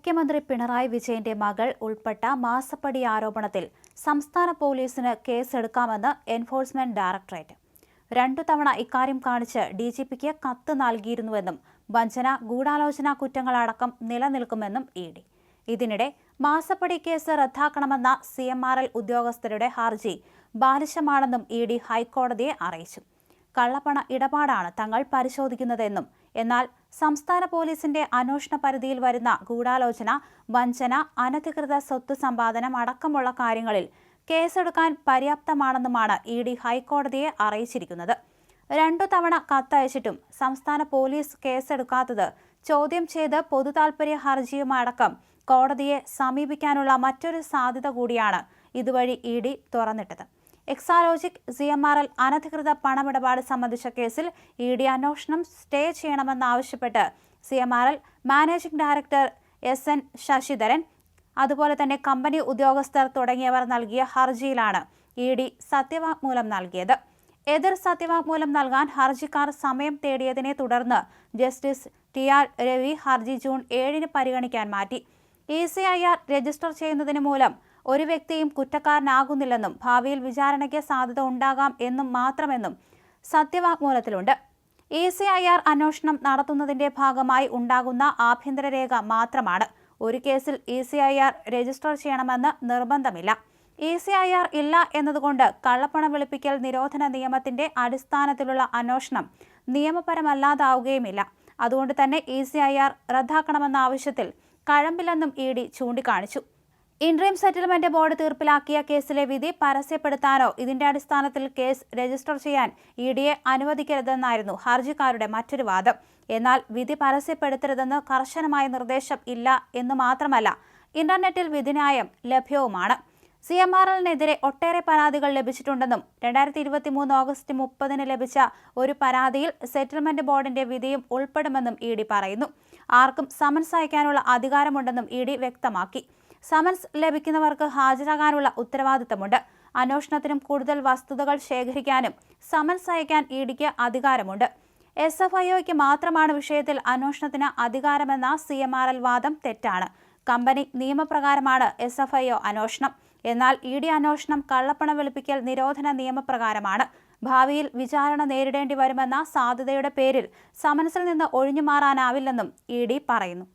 മുഖ്യമന്ത്രി പിണറായി വിജയന്റെ മകൾ ഉൾപ്പെട്ട മാസപ്പടി ആരോപണത്തിൽ സംസ്ഥാന പോലീസിന് കേസെടുക്കാമെന്ന് എൻഫോഴ്സ്മെന്റ് ഡയറക്ടറേറ്റ്. രണ്ടു തവണ ഇക്കാര്യം കാണിച്ച് ഡി ജി പിക്ക് കത്ത് നൽകിയിരുന്നുവെന്നും വഞ്ചന ഗൂഢാലോചന കുറ്റങ്ങളടക്കം നിലനിൽക്കുമെന്നും ഇ ഡി. ഇതിനിടെ മാസപ്പടി കേസ് റദ്ദാക്കണമെന്ന സി എം ആർ എൽ ഉദ്യോഗസ്ഥരുടെ ഹർജി ബാലിശമാണെന്നും ഇ ഡി ഹൈക്കോടതിയെ അറിയിച്ചു. കള്ളപ്പണ ഇടപാടാണ് തങ്ങൾ പരിശോധിക്കുന്നതെന്നും എന്നാൽ സംസ്ഥാന പോലീസിന്റെ അന്വേഷണ പരിധിയിൽ വരുന്ന ഗൂഢാലോചന വഞ്ചന അനധികൃത സ്വത്ത് സമ്പാദനം അടക്കമുള്ള കാര്യങ്ങളിൽ കേസെടുക്കാൻ പര്യാപ്തമാണെന്നുമാണ് ഇ ഡി ഹൈക്കോടതിയെ അറിയിച്ചിരിക്കുന്നത്. രണ്ടു തവണ കത്തയച്ചിട്ടും സംസ്ഥാന പോലീസ് കേസെടുക്കാത്തത് ചോദ്യം ചെയ്ത് പൊതുതാൽപര്യ ഹർജിയുമടക്കം കോടതിയെ സമീപിക്കാനുള്ള മറ്റൊരു സാധ്യത കൂടിയാണ് ഇതുവഴി E D തുറന്നിട്ടത്. Exalogic C M R L അനധികൃത പണമിടപാട് സംബന്ധിച്ച കേസിൽ ഇ ഡി അന്വേഷണം സ്റ്റേ ചെയ്യണമെന്നാവശ്യപ്പെട്ട് C M R L managing director S N Sasidharan അതുപോലെ തന്നെ കമ്പനി ഉദ്യോഗസ്ഥർ തുടങ്ങിയവർ നൽകിയ ഹർജിയിലാണ് ഇ ഡി സത്യവാങ്മൂലം നൽകിയത്. എതിർ സത്യവാങ്മൂലം നൽകാൻ ഹർജിക്കാർ സമയം തേടിയതിനെ തുടർന്ന് ജസ്റ്റിസ് ടി ആർ രവി ഹർജി ജൂൺ ഏഴിന് പരിഗണിക്കാൻ മാറ്റി. E C I R register ചെയ്യുന്നതിന് മൂലം ഒരു വ്യക്തിയും കുറ്റക്കാരനാകുന്നില്ലെന്നും ഭാവിയിൽ വിചാരണയ്ക്ക് സാധ്യത ഉണ്ടാകാം എന്നും മാത്രമെന്നും സത്യവാങ്മൂലത്തിലുണ്ട്. ഇ സി ഐ ആർ അന്വേഷണം നടത്തുന്നതിന്റെ ഭാഗമായി ഉണ്ടാകുന്ന ആഭ്യന്തര രേഖ മാത്രമാണ്. ഒരു കേസിൽ E C I R register ചെയ്യണമെന്ന് നിർബന്ധമില്ല. ഇ സി ഐ ആർ ഇല്ല എന്നതുകൊണ്ട് കള്ളപ്പണ വെളുപ്പിക്കൽ നിരോധന നിയമത്തിന്റെ അടിസ്ഥാനത്തിലുള്ള അന്വേഷണം നിയമപരമല്ലാതാവുകയുമില്ല. അതുകൊണ്ട് തന്നെ ഇ സി ഐ ആർ റദ്ദാക്കണമെന്ന ആവശ്യത്തിൽ കഴമ്പില്ലെന്നും ഇ ഡി ചൂണ്ടിക്കാണിച്ചു. ഇൻട്രീം സെറ്റിൽമെന്റ് ബോർഡ് തീർപ്പിലാക്കിയ കേസിലെ വിധി പരസ്യപ്പെടുത്താനോ ഇതിന്റെ അടിസ്ഥാനത്തിൽ കേസ് രജിസ്റ്റർ ചെയ്യാൻ ഇ ഡിയെ അനുവദിക്കരുതെന്നായിരുന്നു ഹർജിക്കാരുടെ മറ്റൊരു വാദം. എന്നാൽ വിധി പരസ്യപ്പെടുത്തരുതെന്ന് കർശനമായ നിർദ്ദേശം ഇല്ല എന്ന് മാത്രമല്ല ഇന്റർനെറ്റിൽ വിധിന്യായം ലഭ്യവുമാണ്. സി എം ആർ എല്ലിനെതിരെ ഒട്ടേറെ പരാതികൾ ലഭിച്ചിട്ടുണ്ടെന്നും രണ്ടായിരത്തി ഇരുപത്തി മൂന്ന് ഓഗസ്റ്റ് മുപ്പതിന് ലഭിച്ച ഒരു പരാതിയിൽ സെറ്റിൽമെന്റ് ബോർഡിന്റെ വിധിയും ഉൾപ്പെടുമെന്നും ഇ ഡി പറയുന്നു. ആർക്കും സമൻസ് അയക്കാനുള്ള അധികാരമുണ്ടെന്നും ഇ ഡി വ്യക്തമാക്കി. സമൻസ് ലഭിക്കുന്നവർക്ക് ഹാജരാകാനുള്ള ഉത്തരവാദിത്തമുണ്ട്. അന്വേഷണത്തിനും കൂടുതൽ വസ്തുതകൾ ശേഖരിക്കാനും സമൻസ് അയക്കാൻ ഇ ഡിക്ക് അധികാരമുണ്ട്. എസ് എഫ് ഐഒയ്ക്ക് മാത്രമാണ് വിഷയത്തിൽ അന്വേഷണത്തിന് അധികാരമെന്ന സി എം ആർ എൽ വാദം തെറ്റാണ്. കമ്പനി നിയമപ്രകാരമാണ് എസ് എഫ് ഐ ഒ അന്വേഷണം. എന്നാൽ ഇ ഡി അന്വേഷണം കള്ളപ്പണം വെളുപ്പിക്കൽ നിരോധന നിയമപ്രകാരമാണ്. ഭാവിയിൽ വിചാരണ നേരിടേണ്ടി വരുമെന്ന സാധ്യതയുടെ പേരിൽ സമൻസിൽ നിന്ന് ഒഴിഞ്ഞു മാറാനാവില്ലെന്നും ഇ ഡി പറയുന്നു.